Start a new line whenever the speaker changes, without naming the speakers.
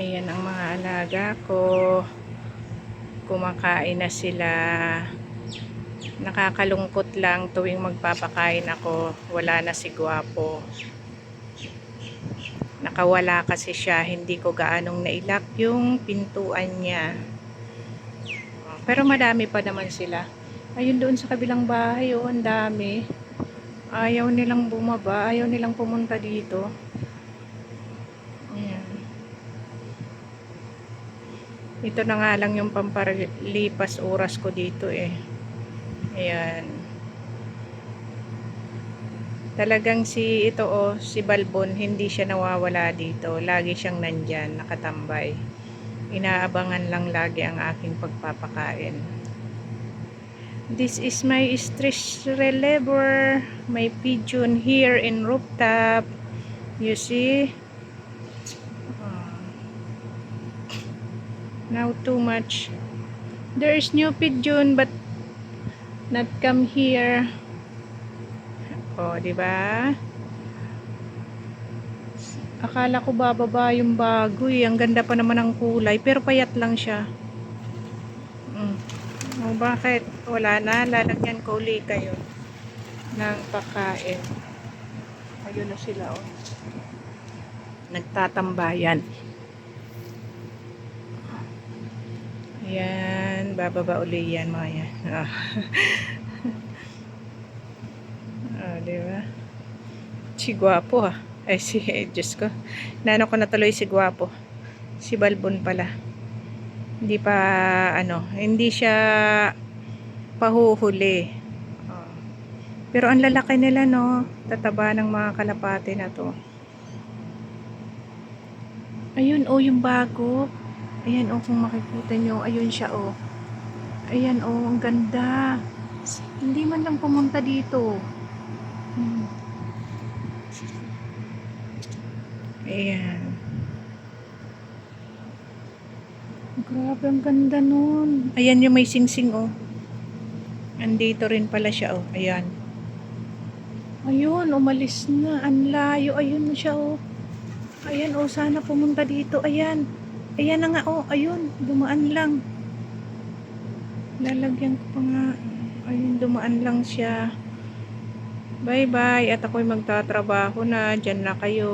Ayan ang mga alaga ko. Kumakain na sila. Nakakalungkot lang tuwing magpapakain ako. Wala na si Guwapo. Nakawala kasi siya. Hindi ko gaanong nailak yung pintuan niya. Pero madami pa naman sila. Ayun doon sa kabilang bahay, oh, ang dami. Ayaw nilang bumaba. Ayaw nilang pumunta dito. Ito na nga lang yung pampalipas oras ko dito eh. Ayan. Talagang si ito oh, si Balbon, hindi siya nawawala dito. Lagi siyang nandyan, nakatambay. Inaabangan lang lagi ang aking pagpapakain. This is my stress reliever. My pigeon here in rooftop. You see? Now too much. There is new pigeon but not come here. Oh, di ba? Akala ko bababa yung bagoy. Ang ganda pa naman ng kulay. Pero payat lang siya. Mm. O bakit? Wala na. Lalagyan ko uli kayo ng pakain. Ayun na sila oh. Nagtatambayan. Ayan. Bababa uli yan mga yan. Ah. Ah, di ba? Si Guwapo ha. Ay, si, eh, Diyos ko. Nano ko na tuloy si Guwapo. Si Balbon pala. Hindi pa, ano, hindi siya pahuhuli. Oh. Pero ang lalaki nila, no? Tataba ng mga kalapate na to. Ayun, oh, yung bago. Ayan, oh, kung makikita nyo. Ayun siya, oh. Ayan, oh, ang ganda. Hindi man lang pumunta dito. Hmm. Ayan. Grabe, ang ganda nun. Ayan yung may singsing, oh. Andito rin pala siya, oh. Ayan. Ayun, umalis na. Ang layo. Ayun siya, oh. Ayan, oh. Sana pumunta dito. Ayan. Ayan na nga, oh. Ayun. Dumaan lang. Lalagyan ko pa nga. Ayun, dumaan lang siya. Bye-bye. At ako'y magtatrabaho na. Diyan na kayo.